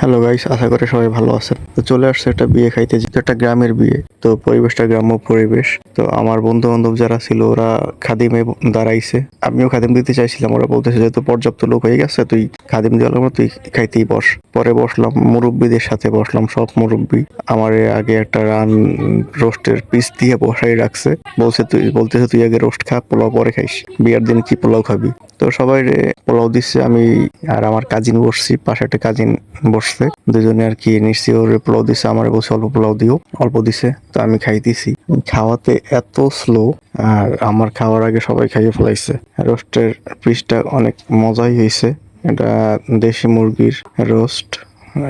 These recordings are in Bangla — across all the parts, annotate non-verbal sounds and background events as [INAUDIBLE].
হ্যালো গাইস আশা করে সবাই ভালো আছেন। তো চলে আসছে একটা বিয়ে খাইতে, যেহেতু একটা গ্রামের বিয়ে, তো পরিবেশটা গ্রাম্য পরিবেশ। তো আমার বন্ধু বান্ধব যারা ছিল, ওরা খাদিমে দাঁড়াইছে। আমিও খাদিম দিতে চাইছিলাম, ওরা বলতেছে, যেহেতু পর্যাপ্ত লোক হয়ে গেছে, তুই খাদিম দেওয়ার পর তুই খাইতেই বস। পরে বসলাম, মুরব্বীদের সাথে বসলাম, সব মুরব্বী। আমার আগে একটা রান রোস্টের পিস দিয়ে বসাই রাখছে। বলছে, তুই, বলতেছে, তুই আগে রোস্ট খা, পোলাও পরে খাইস। বিয়ার দিন কি পোলাও খাবি? তো সবাই পোলাও দিচ্ছে আমি আর আমার কাজিন বসছি, পাশে একটা কাজিন বসছে, দুজনে আর কি নিশ্চি ওর পোলাও দিচ্ছে আমার বসে অল্প পোলাও দিও, অল্প দিছে, তো আমি খাইতেছি। খাওয়াতে এত স্লো আর আমার খাওয়ার আগে সবাই খাইয়ে ফেলাইছে। রোস্টের পিসটা অনেক মজাই হয়েছে এটা দেশি মুরগির রোস্ট।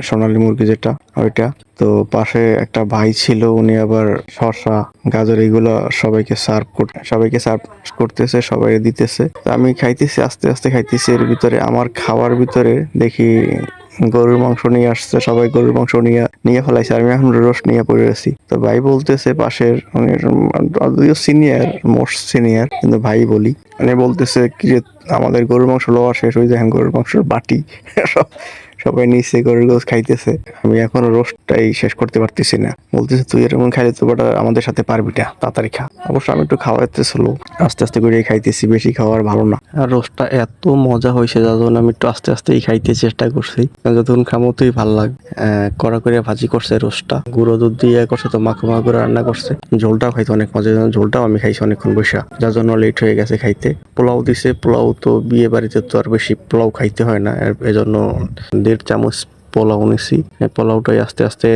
সোনালী মুরগি যেটা, ওইটা। তো পাশে একটা ভাই ছিল, উনি আবার শসা, গাজর এগুলো সবাইকে সার্ভ করতে সবাইকে সার্ভ করতেছে, সবাই দিতেছে। তো আমি খাইতেছি, আস্তে আস্তে খাইতেছি, এর ভিতরে আমার খাওয়ার ভিতরে দেখি গরুর মাংস নিয়ে আসছে, সবাই গরুর মাংস নিয়ে নিয়ে ফেলাইছে আমি এখন রোস্ট নিয়ে পড়ে আছি। তো ভাই বলতেছে পাশের যদিও সিনিয়র মোস্ট সিনিয়র কিন্তু ভাই বলি মানে বলতেছে কি যে, আমাদের গরুর মাংস লওয়া শেষ হয়ে যায় গরুর মাংসের বাটি। [LAUGHS] সব সবাই নিচে গরুর রোজ খাইতেছে। আমি এখনও রোস্টটাই শেষ করতে পারতেছি না। বলতেছে, তুই এরকম খাইলে তো বাটা আমাদের সাথে পারবি না, তাড়াতাড়ি খা। অবশ্য আমি একটু খাওয়াতে স্লো আস্তে আস্তে করে খাইতেছি, বেশি খাওয়ার ভালো না। আর রোস্টটা এত মজা হয়েছে, যার জন্য আমি একটু আস্তে আস্তেই খাইতে চেষ্টা করছি। যতক্ষণ খামো তুই ভালো লাগে কড়া করে ভাজি করছে রোস্টটা। গুঁড়ো দুধ দিয়ে করছে তো মাখো মাখো করে রান্না করছে। ঝোলটাও খাইতে অনেক মজা ঝোলটাও আমি খাইছি অনেকক্ষণ বসা। যার জন্য লেট হয়ে গেছে খাইতে। পোলাও দিছে, পোলাও তো বিয়ে বাড়িতে তো আর বেশি পোলাও খাইতে হয় না। এজন্য দেড় চামচ পোলাও নিছি। পোলাওটাই আস্তে আস্তে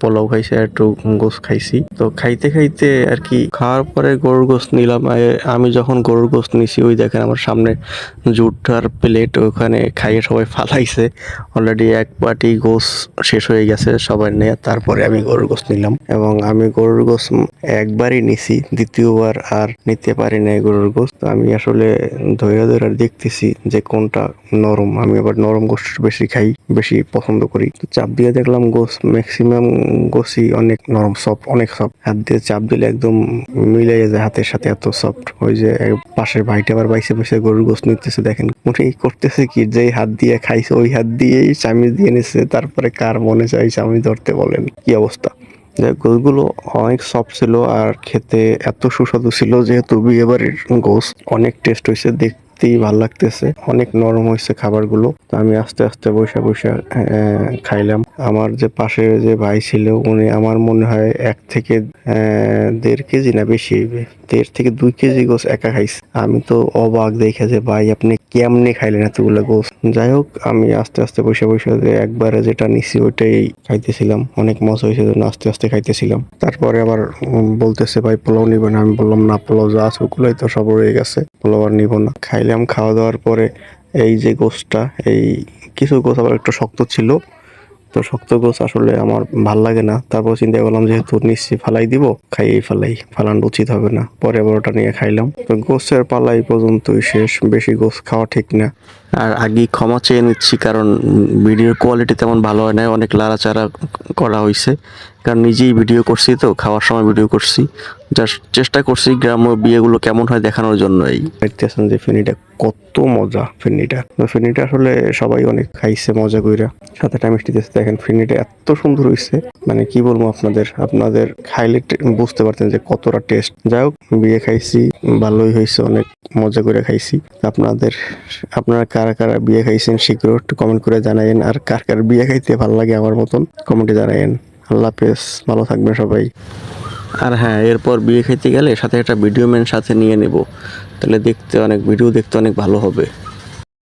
পোলাও খাইছে, একটু গোস খাইছি। তো খাইতে খাইতে আর কি খাওয়ার পরে গরুর গোস নিলাম। আমি যখন গরুর গোস নিছি, ওই দেখেন আমার সামনে জুটটার প্লেট ওখানে খাইয়ে সবাই ফালাইছে। অলরেডি এক বাটি গোস শেষ হয়ে গেছে সবাই নিয়ে, তারপরে আমি গরুর গোস নিলাম। এবং আমি গরুর গোস একবারই নিছি, দ্বিতীয়বার আর নিতে পারি নাই গরুর গোস তো আমি আসলে ধৈর্য ধরে দেখতেছি যে কোনটা নরম। আমি আবার নরম গোস বেশি খাই, বেশি পছন্দ করি। তো চাপ দিয়ে দেখলাম গোস ম্যাক্সিমাম গোসই অনেক নরম সফট অনেক সফট হাত দিয়ে চাপ দিলে একদম মিলে যায় হাতের সাথে এত সফট ওই যে পাশের ভাইটা আবার বাইসে বসে গরুর গোস নিতেছে, দেখেন। উনি করতেছে কি? যে হাত দিয়ে খাইছে, ওই হাত দিয়েই চামিচ দিয়ে নিচ্ছে তারপরে কার মনে চাই চামিচ ধরতে বলেন? কি অবস্থা? গোসগুলো অনেক সফট ছিল আর খেতে এত সুস্বাদু ছিল যেহেতু বিয়ে বাড়ির গোস। অনেক টেস্ট হয়েছে দেখতেই ভালো লাগতেছে। অনেক নরম হয়েছে খাবারগুলো। তো আমি আস্তে আস্তে বসে আহ, খাইলাম। আমার যে পাশে যে ভাই ছিল, উনি আমার মনে হয় এক থেকে দেড় কেজি না বেশি, দেড় থেকে দুই কেজি গোস একা খাইছে। আমি তো অবাক দেখে যে, ভাই, আপনি কেমনে খাইলেন এতগুলো গোস? যাই হোক, আমি আস্তে আস্তে বসে বসে যে একবারে যেটা নিছি, ওইটাই খাইতেছিলাম। অনেক মজা হয়েছে জন্য আস্তে আস্তে খাইতেছিলাম। তারপরে আবার বলতেছে, ভাই, পোলাও নিবেন আমি বললাম, না, পোলাও যা আছে ওগুলোই তো সব রয়ে গেছে, পোলাও আর নিব না। খাইলাম, খাওয়া দাওয়ার পরে এই যে গোসটা, এই কিছু গোস আবার একটু শক্ত ছিল। তো শক্ত গোছ আসলে আমার ভালো লাগে না। তারপর চিন্তা করলাম যেহেতু নিশ্চয়ই ফালাই দিব, খাইয়েই ফালাই। ফালানো উচিত হবে না। পরে বড়টা নিয়ে খাইলাম। তো গোছের পালাই পর্যন্তই শেষ। বেশি গোছ খাওয়া ঠিক না। আর আগেই ক্ষমা চেয়ে নিচ্ছি, কারণ ভিডিওর কোয়ালিটি তেমন ভালো হয় না অনেক লাড়াচাড়া করা হয়েছে কারণ নিজেই ভিডিও করছি তো, খাওয়ার সময় ভিডিও করছি। জাস্ট চেষ্টা করছি গ্রাম্য বিয়েগুলো কেমন হয় দেখানোর জন্য জন্যই। দেখতেছেন যে ফেনিটা কত মজা ফেনিটা। ফেনিটা আসলে সবাই অনেক খাইছে মজা কইরা। সাথে মিষ্টি দিয়েছে, দেখেন ফেনিটা এত সুন্দর হয়েছে মানে কি বলব আপনাদের আপনাদের খাইলে বুঝতে পারতেন যে কতটা টেস্ট যাই হোক, বিয়ে খাইছি, ভালোই হয়েছে অনেক মজা করে খাইছি। আপনাদের, আপনারা কারা কারা বিয়ে খাইছেন, শীঘ্র একটু কমেন্ট করে জানাইন আর কার কার বিয়ে খাইতে ভালো লাগে আমার মতন কমেন্টে জানাইন আল্লাহ হাফেজ, ভালো থাকবেন সবাই। আর হ্যাঁ এরপর বিয়ে খেতে গেলে সাথে একটা ভিডিও ম্যান সাথে নিয়ে নেব। তাহলে দেখতে অনেক, ভিডিও দেখতে অনেক ভালো হবে।